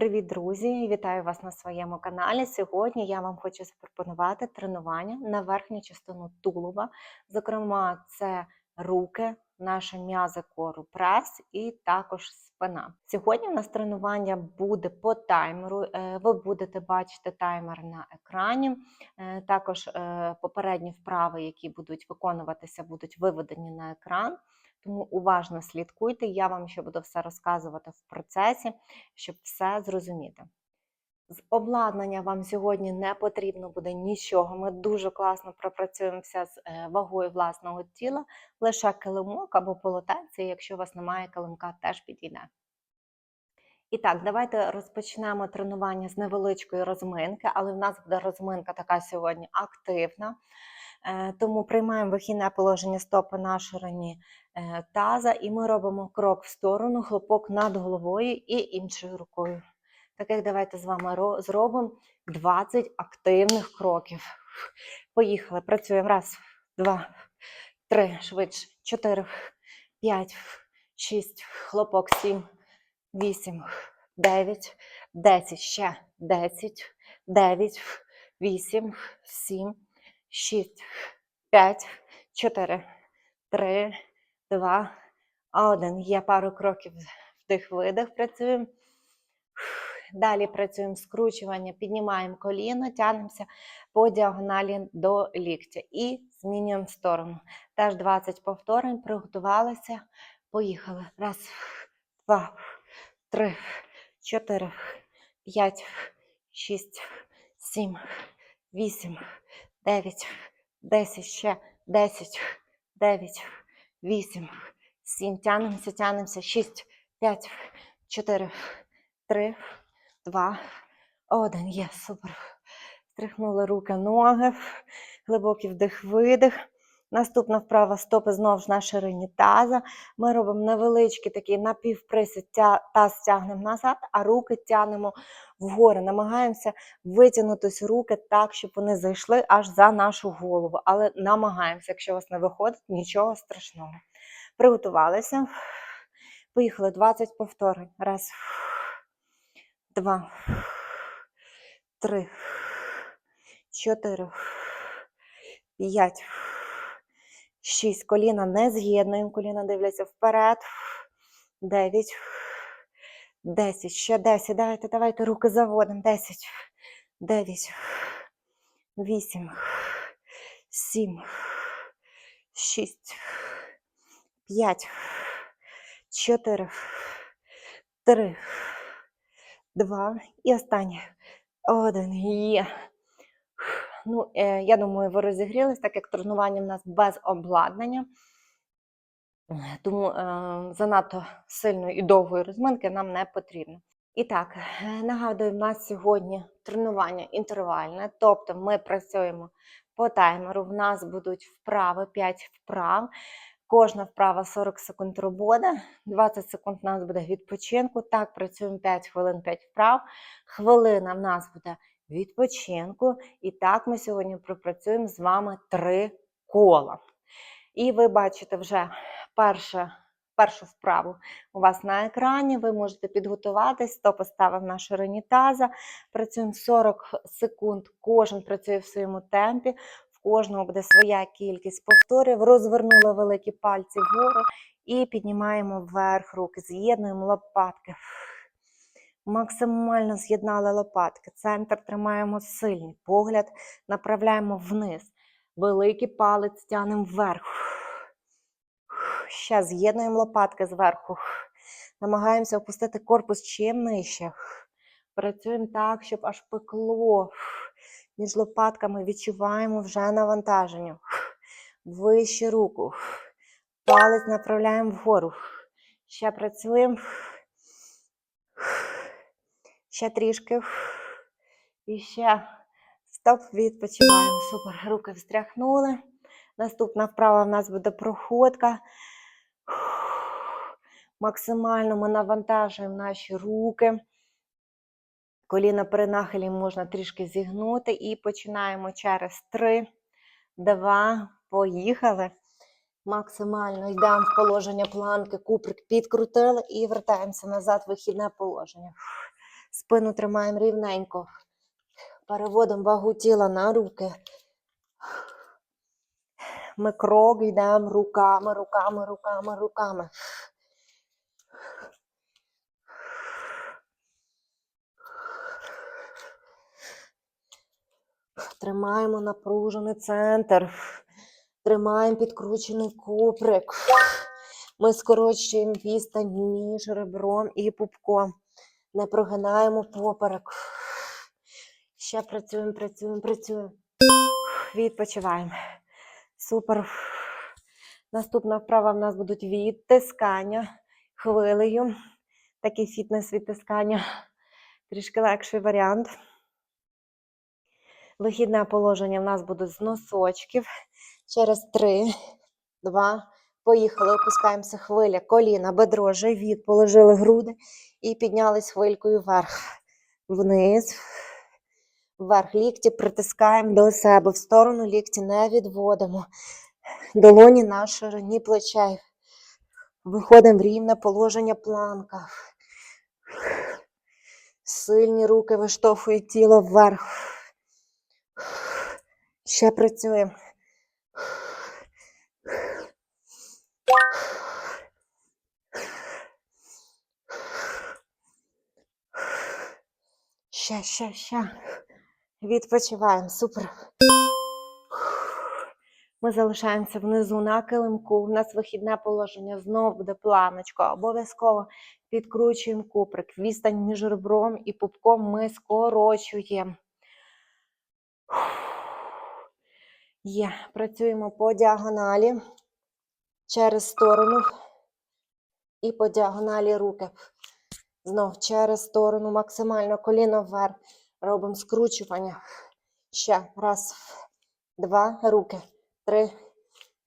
Привіт, друзі! Вітаю вас на своєму каналі. Сьогодні я вам хочу запропонувати тренування на верхню частину тулуба. Зокрема, це руки, наші м'язи кору прес і також спина. Сьогодні у нас тренування буде по таймеру. Е, Ви будете бачити таймер на екрані. Е, Також е, попередні вправи, які будуть виконуватися, будуть виведені на екран. Тому уважно слідкуйте, я вам ще буду все розказувати в процесі, щоб все зрозуміти. З обладнання вам сьогодні не потрібно буде нічого. Ми дуже класно пропрацюємося з е, вагою власного тіла, лише килимок або полотенце, якщо у вас немає килимка, теж підійде. І так, давайте розпочнемо тренування з невеличкої розминки, але в нас буде розминка така сьогодні активна. Е, Тому приймаємо вихідне положення стопи на ширині е, таза, і ми робимо крок в сторону, хлопок над головою і іншою рукою. Таких давайте з вами зробимо 20 активних кроків. Поїхали. Працюємо. Раз, два, три, швидше, чотири, п'ять, шість, хлопок, сім, вісім, дев'ять, десять, ще десять, дев'ять, вісім, сім, шість, п'ять, чотири, три, два, один. Є пару кроків вдих-видих. Працюємо. Далі працюємо скручування, піднімаємо коліно, тягнемося по діагоналі до ліктя і змінюємо сторону. Теж 20 повторень, приготувалися. Поїхали. Раз, два, три, чотири, п'ять, шість, сім, вісім, дев'ять, десять, ще десять, дев'ять, вісім, сім. Тянемося, тянемося. Шість, п'ять, чотири, три, два, один. Є, супер. Стрихнули руки, ноги, глибокий вдих-видих. Наступна вправа стопи знову ж на ширині таза. Ми робимо невеличкий такий напівприсід, таз тягнемо назад, а руки тягнемо вгору. Намагаємося витягнутися руки так, щоб вони зайшли аж за нашу голову. Але намагаємося, якщо у вас не виходить, нічого страшного. Приготувалися. Поїхали 20 повторень. Раз, два, три, чотири, п'ять, шість. Коліна не з'єднуємо, коліна дивляться вперед. Дев'ять, десять, ще десять. Давайте, давайте руки заводимо. Десять, дев'ять, вісім, сім, шість, п'ять, чотири, три, два і останнє. Один. Є. Ну, е, я думаю, ви розігрілись, так як тренування в нас без обладнання. Тому е, занадто сильної і довгої розминки нам не потрібно. І так, е, нагадую, в нас сьогодні тренування інтервальне, тобто ми працюємо по таймеру. В нас будуть вправи, 5 вправ. Кожна вправа 40 секунд роботи, 20 секунд у нас буде відпочинку. Так, працюємо 5 хвилин, 5 вправ. Хвилина в нас буде відпочинку. І так ми сьогодні пропрацюємо з вами 3 кола. І ви бачите вже перше, першу вправу у вас на екрані. Ви можете підготуватись, то поставив на ширині. Працюємо 40 секунд, кожен працює в своєму темпі. В кожного буде своя кількість повторів. Розвернули великі пальці вгору і піднімаємо вверх руки, з'єднуємо лопатки. Максимально з'єднали лопатки. Центр тримаємо сильний. Погляд направляємо вниз. Великий палець тягнемо вверх. Ще з'єднуємо лопатки зверху. Намагаємося опустити корпус чим нижче. Працюємо так, щоб аж пекло. Між лопатками відчуваємо вже навантаження. Вище руку. Палець направляємо вгору. Ще працюємо. Ще трішки. І ще стоп, відпочиваємо. Супер. Руки встряхнули. Наступна вправа в нас буде проходка. Максимально ми навантажуємо наші руки. Коліна при нахилі можна трішки зігнути. І починаємо через 3, 2, поїхали. Максимально йдемо в положення планки, куприк підкрутили і вертаємося назад в вихідне положення. Спину тримаємо рівненько. Переводимо вагу тіла на руки. Ми крок йдемо руками, руками, руками, руками. Тримаємо напружений центр. Тримаємо підкручений куприк. Ми скорочуємо відстань між ребром і пупком. Не прогинаємо поперек. Ще працюємо, працюємо, працюємо. Відпочиваємо. Супер. Наступна вправа в нас будуть відтискання хвилею. Такий фітнес відтискання. Трішки легший варіант. Вихідне положення в нас буде з носочків. Через три, два. Поїхали, опускаємося хвиля, коліна, бедро, живіт, положили груди і піднялись хвилькою вверх. Вниз, вверх. Лікті притискаємо до себе. В сторону лікті не відводимо. Долоні на ширині плечей. Виходимо в рівне положення планка. Сильні руки виштовхують тіло вверх. Ще працюємо. Ще, ще, ще. Відпочиваємо. Супер. Ми залишаємося внизу на килимку. У нас вихідне положення знову буде планочка. Обов'язково підкручуємо куприк. Відстань між ребром і пупком ми скорочуємо. Є. Працюємо по діагоналі через сторону і по діагоналі руки. Знов через сторону, максимально коліно вверх. Робимо скручування. Ще раз, два, руки. Три,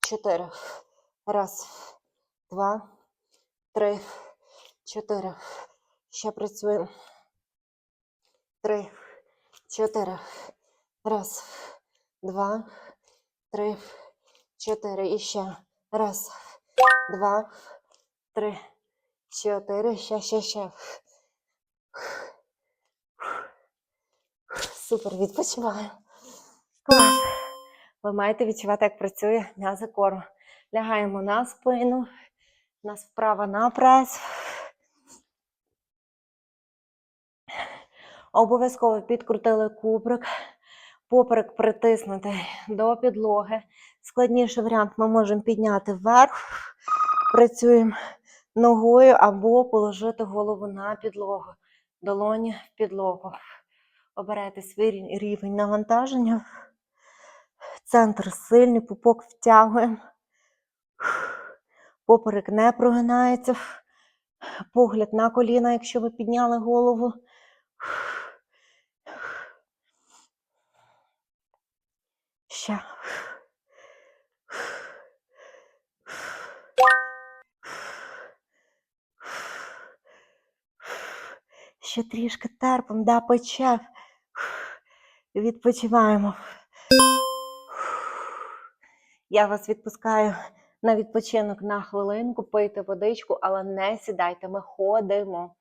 чотири. Раз, два, три, чотири. Ще працюємо. Три, чотири. Раз, два, три, чотири. І ще. Раз, два, три, чотири. Ще, ще, ще. Супер, відпочиваю. Клас. Ви маєте відчувати, як працює м'язи кору. Лягаємо на спину, нас вправо на прес. Обов'язково підкрутили куприк, поперек притиснути до підлоги. Складніший варіант ми можемо підняти вверх, працюємо ногою або положити голову на підлогу, долоні в підлогу. Обирайте свій рівень навантаження. Центр сильний, пупок втягуємо. Поперек не прогинається. Погляд на коліна, якщо ви підняли голову. Ще. Ще трішки терпом, да, почав. Відпочиваємо. Я вас відпускаю на відпочинок на хвилинку, пийте водичку, але не сідайте, ми ходимо.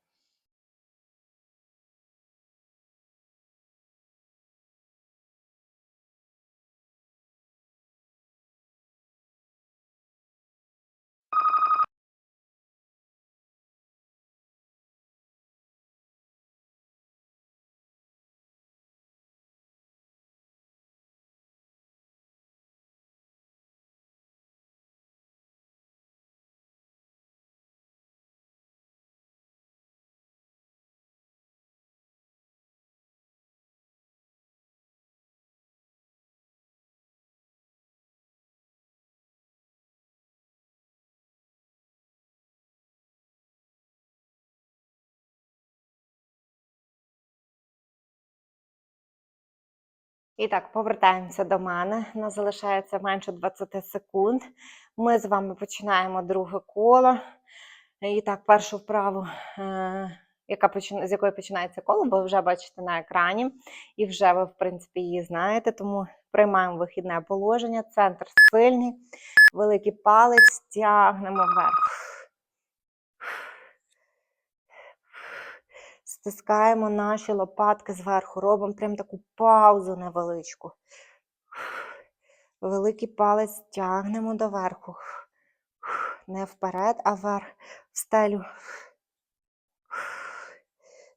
І так, повертаємося до мене. Нас залишається менше 20 секунд. Ми з вами починаємо друге коло. І так, першу вправу, е, яка з якої починається коло, ви вже бачите на екрані, і вже ви, в принципі, її знаєте. Тому приймаємо вихідне положення. Центр сильний, великий палець тягнемо вверх. Стискаємо наші лопатки зверху, робимо прям таку паузу невеличку. Великий палець тягнемо доверху. Не вперед, а вверх, в стелю.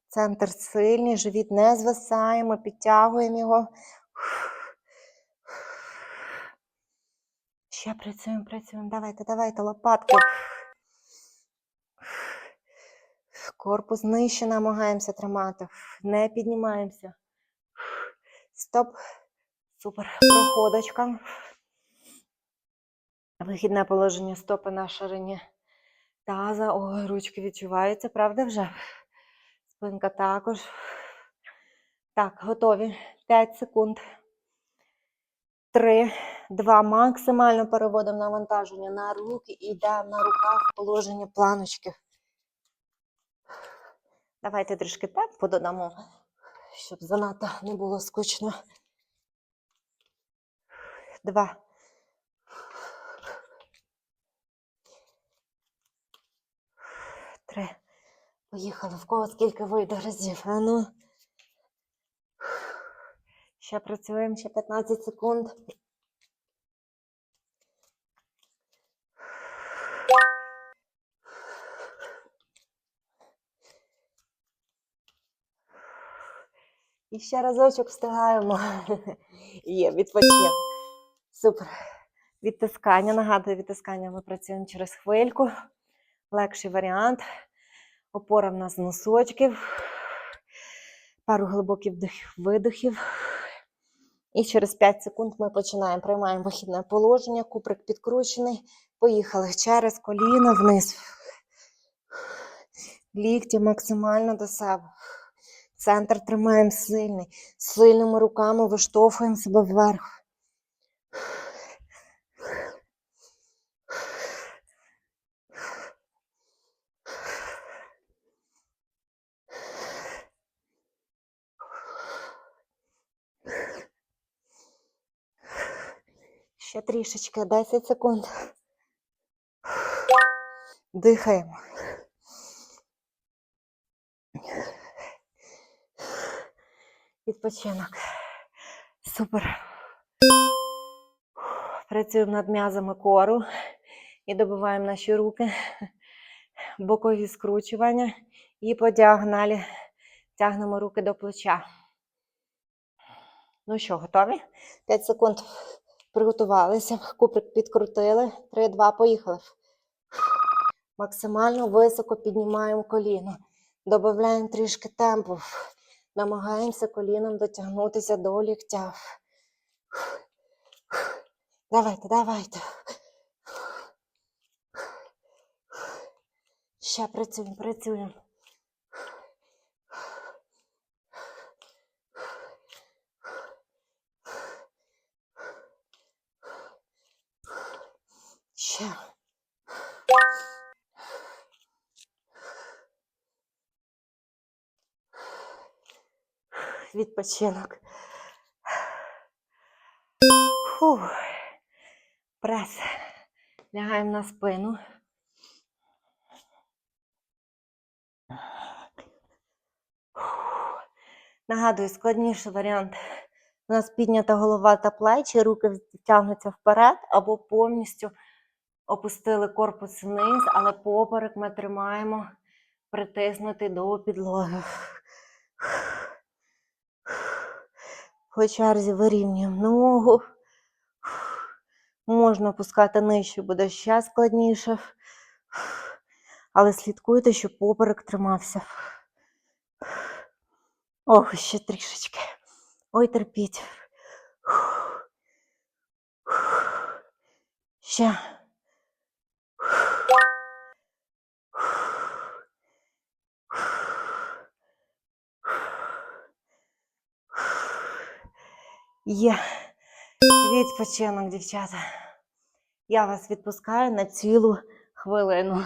Центр сильний, живіт не звисаємо, підтягуємо його. Ще працюємо, працюємо. Давайте, давайте, лопатки. Корпус нижче намагаємося тримати. Не піднімаємося. Стоп. Супер. Проходочка. Вихідне положення стопи на ширині таза. Ой, ручки відчуваються, правда вже? Спинка також. Так, готові. 5 секунд. 3, 2. Максимально переводимо навантаження на руки і йдемо на руках положення планочки. Давайте трішки темпу додамо, щоб занадто не було скучно. Два. Три. Поїхали. В кого скільки вийде разів? А ну. Ще працюємо, ще 15 секунд. І ще разочок встигаємо. Є, відпочинок. Супер. Відтискання. Нагадую, відтискання ми працюємо через хвильку. Легший варіант. Опора в нас носочків. Пару глибоких видохів. І через 5 секунд ми починаємо. Приймаємо вихідне положення. Куприк підкручений. Поїхали через коліно вниз. Лікті максимально до себе. Центр тримаємо сильний. Сильними руками виштовхуємо себе вверх. Ще трішечки, 10 секунд. Дихаємо. Відпочинок. Супер. Працюємо над м'язами кору і добиваємо наші руки, бокові скручування і по діагоналі тягнемо руки до плеча. Ну що, готові? 5 секунд приготувалися, куприк підкрутили. 3-2, поїхали. Максимально високо піднімаємо коліно. Додаємо трішки темпу. Намагаємося коліном дотягнутися до ліктя. Давайте, давайте. Ще працюємо, працюємо. Ще. Відпочинок. Фух. Прес. Лягаємо на спину. Нагадую, складніший варіант. У нас піднята голова та плечі, руки тягнуться вперед або повністю опустили корпус вниз, але поперек ми тримаємо притиснути до підлоги. По черзі вирівнюємо ногу. Можна опускати нижче, буде ще складніше. Але слідкуйте, щоб поперек тримався. Ох, ще трішечки. Ой, терпіть. Ще. Є. Відпочинок, дівчата. Я вас відпускаю на цілу хвилину.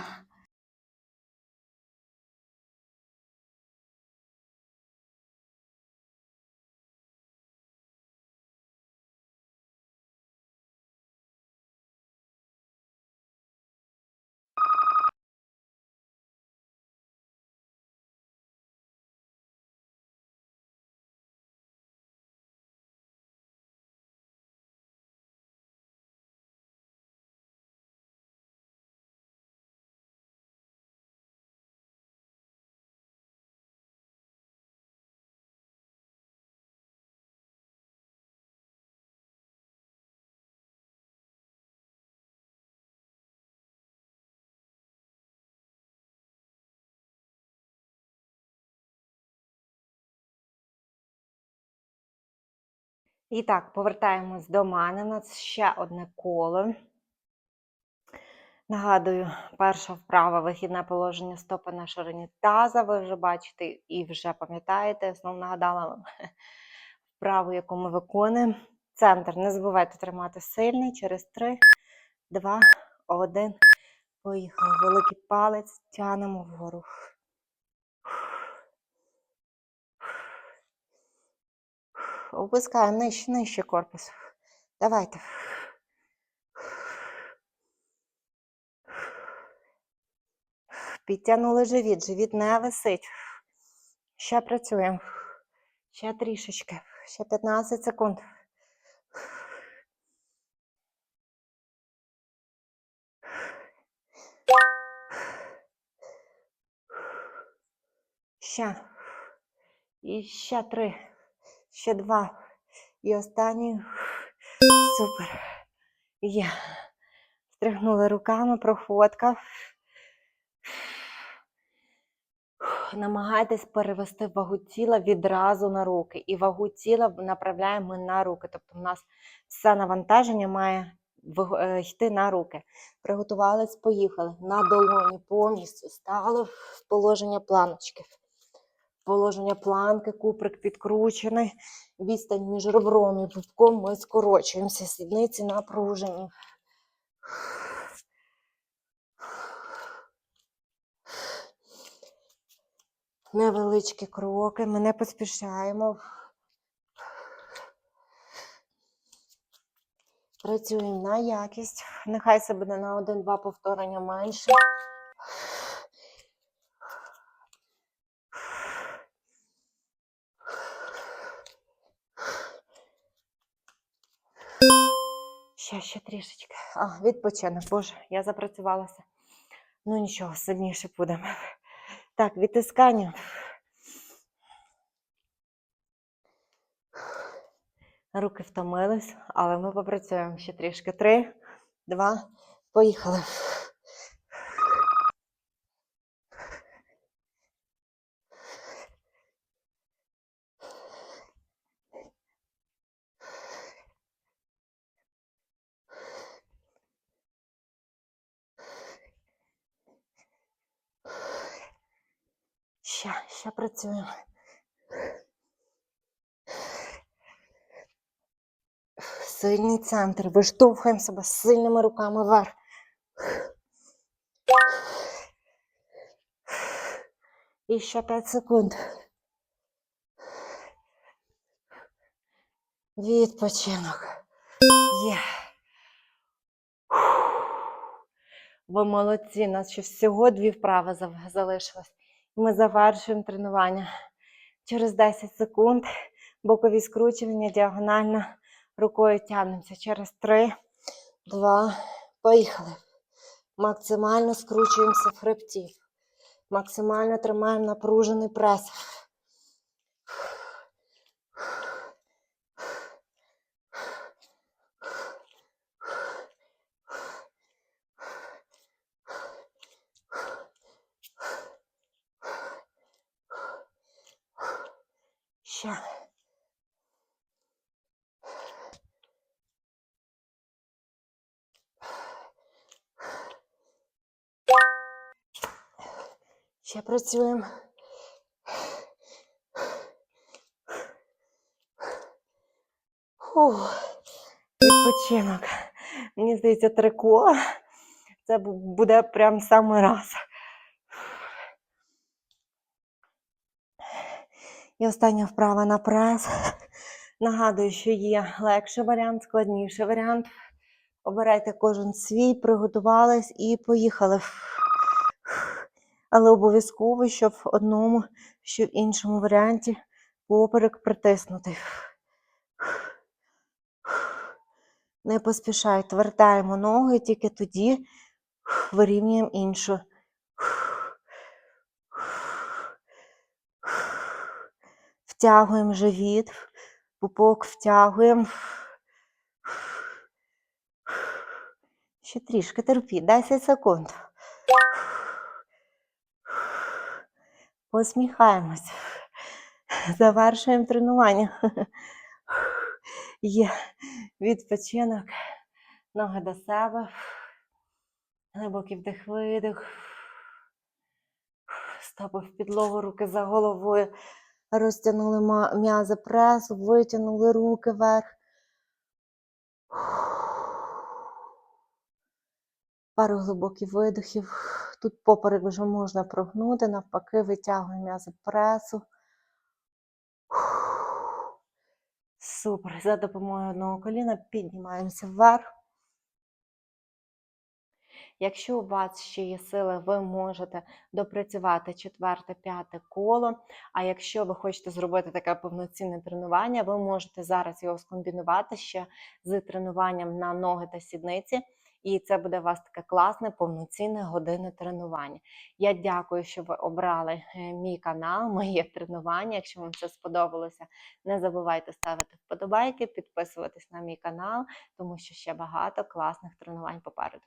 І так, повертаємось до мене. У нас ще одне коло. Нагадую, перша вправа вихідне положення стопи на ширині таза. Ви вже бачите і вже пам'ятаєте, знову нагадала вам вправу, яку ми виконуємо. Центр. Не забувайте тримати сильний. Через 3, 2, 1. Поїхали. Великий палець тянемо вгору. Опускаємо нижче, нижче корпус. Давайте. Підтягнули живіт, живіт не висить. Ще працюємо. Ще трішечки. Ще 15 секунд. Ще. І ще три. Ще два. І останній. Супер. Є. Стригнули руками, проходка. Намагайтесь перевести вагу тіла відразу на руки. І вагу тіла направляємо на руки. Тобто, у нас все навантаження має е, йти на руки. Приготувались, поїхали. На долоні повністю стали в положення планочки. Положення планки, куприк підкручений. Відстань між ребром і пупком ми скорочуємося. Сідниці напружені. Невеличкі кроки, ми не поспішаємо. Працюємо на якість. Нехай це буде на один-два повторення менше. Ще, ще трішечки. А, відпочинок. Боже, я запрацювалася. Ну нічого, сильніше будемо. Так, відтискання. Руки втомились, але ми попрацюємо ще трішки. Три, два, поїхали. Ще, ще працюємо. Сильний центр. Виштовхуємо себе сильними руками вверх. І ще 5 секунд. Відпочинок. Є. Ви молодці, у нас ще всього дві вправи залишилось. Ми завершуємо тренування. Через 10 секунд бокові скручування діагонально рукою тягнемося. Через 3, 2, поїхали. Максимально скручуємося в хребті. Максимально тримаємо напружений прес. Ще. Ще працюємо. Фух. Відпочинок. Мені здається, трико. Це буде прям самий раз. І остання вправа на прес. Нагадую, що є легший варіант, складніший варіант. Обирайте кожен свій, приготувались і поїхали. Але обов'язково, що в одному, що в іншому варіанті поперек притиснутий. Не поспішайте, вертаємо ноги, тільки тоді вирівнюємо іншу. Втягуємо живіт, пупок втягуємо. Ще трішки терпіть, 10 секунд. Посміхаємось. Завершуємо тренування. Є відпочинок. Ноги до себе. Глибокий вдих, видих. Стопи в підлогу, руки за головою. Розтягнули м'язи пресу, витягнули руки вверх. Пару глибоких Тут поперек вже можна прогнути, навпаки, витягуємо м'язи пресу. Супер. За допомогою одного коліна піднімаємося вверх. Якщо у вас ще є сили, ви можете допрацювати четверте, п'яте коло. А якщо ви хочете зробити таке повноцінне тренування, ви можете зараз його скомбінувати ще з тренуванням на ноги та сідниці. І це буде у вас таке класне, повноцінне годинне тренування. Я дякую, що ви обрали е, мій канал, моє тренування. Якщо вам це сподобалося, не забувайте ставити вподобайки, підписуватись на мій канал, тому що ще багато класних тренувань попереду.